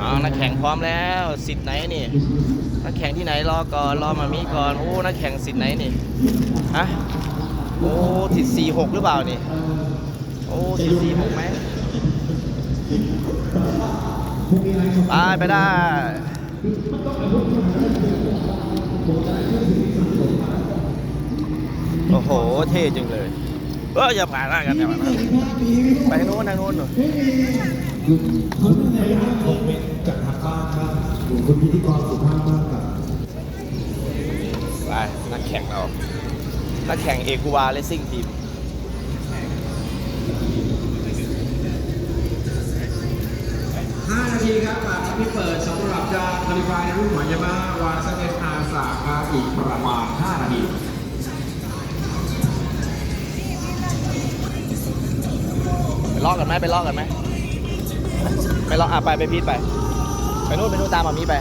เอานักแข่งพร้อมแล้วสิทธิ์ไหนนี่นักแข่งที่ไหนรอก่อนรอมามีก่อนโอ้นักแข่งสิทธิ์ไหนนี่ฮะโอ้สิทธิ์สี่หกหรือเปล่านี่โอ้สิทธิ์สี่หกไหมไปไปได้โอ้โหเท่จังเลยเอออย่าผ่านหน้ากันแต่ว่าไปทางโน้นทางโน้นหน่อย คุณในร้านคอมเมนต์จากทางบ้านครับดูคุณพิธีกรสุภาพมากครับไปนักแข่งเรา นักแข่งเอกูวาเลสซิ่งทีม5นาทีครับหลังที่เปิดสำหรับจานคาลิฟายในรุ่นของยามาฮ่าวาซาเอสอาสาครับอีกประมาณ 5 นาทีไปลอกกันไหมไปลอกกันไหม ไปลองอะไปไปพีทไป ไปนู่นไปนู่นตามมามีไป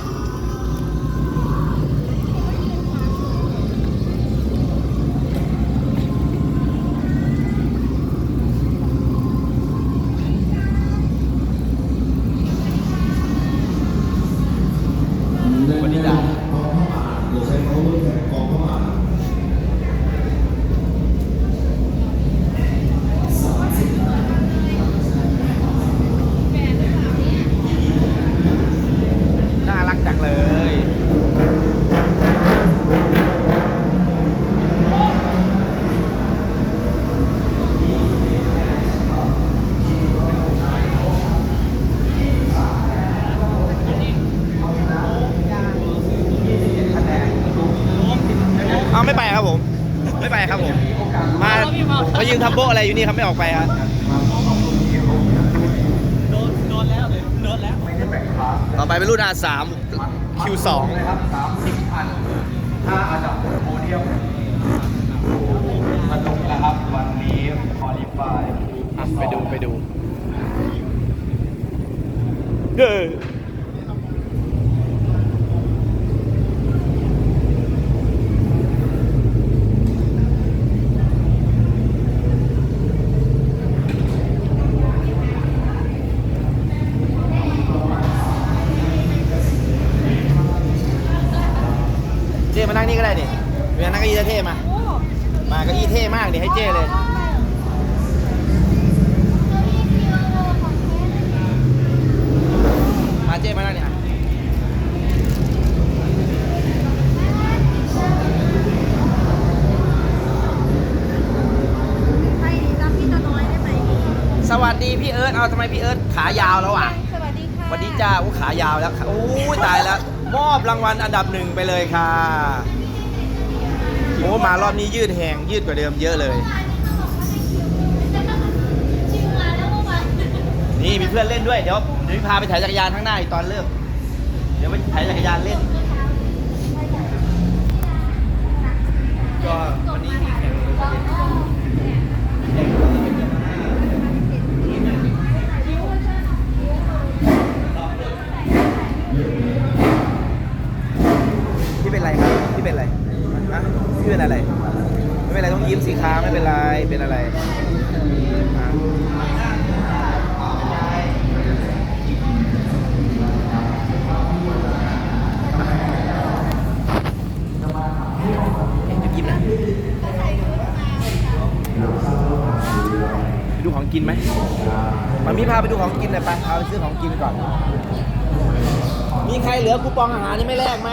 ครับผม มามายืนทำโบะอะไรอยู่นี่ครับไม่ออกไปครับต่อไปเป็นรุ่น R3 Q2 นะครับ30พันถ้าอันดับโพเดียมสนุกนะครับวันนี้คอลิฟายไปดูไปดูเฮ้ย เจ้มานั่งนี่ก็ได้นี่เวียนั่งเก้าอี้เท่ๆมา มาเก้าอี้เท่มากนี่ให้เจ้เลยมาเจ้มานั่งเนี่ยไปรับพี่ตัวน้อยได้ไหมสวัสดีพี่เอิร์ธเอาทำไมพี่เอิร์ธขายาวแล้วอะสวัสดีค่ะสวัสดีจ้าอู้ขายาวแล้วค่ะอู้ตายแล้ว มอบรางวัลอันดับหนึ่งไปเลยค่ะโอ้มารอบนี้ยืดแหงยืดกว่าเดิมเยอะเลยนนี่มีเพื่อนเล่นด้วย เดี๋ยวเดี๋ยวพาไปถ่ายจักรยานข้างหน้าอีกตอนเลิกเดี๋ยวไปถ่ายจักรยานเล่น พี่เป็นอะไรฮะพี่เป็นอะไร ไม่เป็นไรต้องยิ้มสิค้าไม่เป็นไรเป็นอะไรฮะยิ้มนะไปดูของกินไหมมามีพาไปดูของกินหน่อยไปพาไปซื้อของกินก่อน มีใครเหลือคูปองอาหารนี่ไม่แลกไหม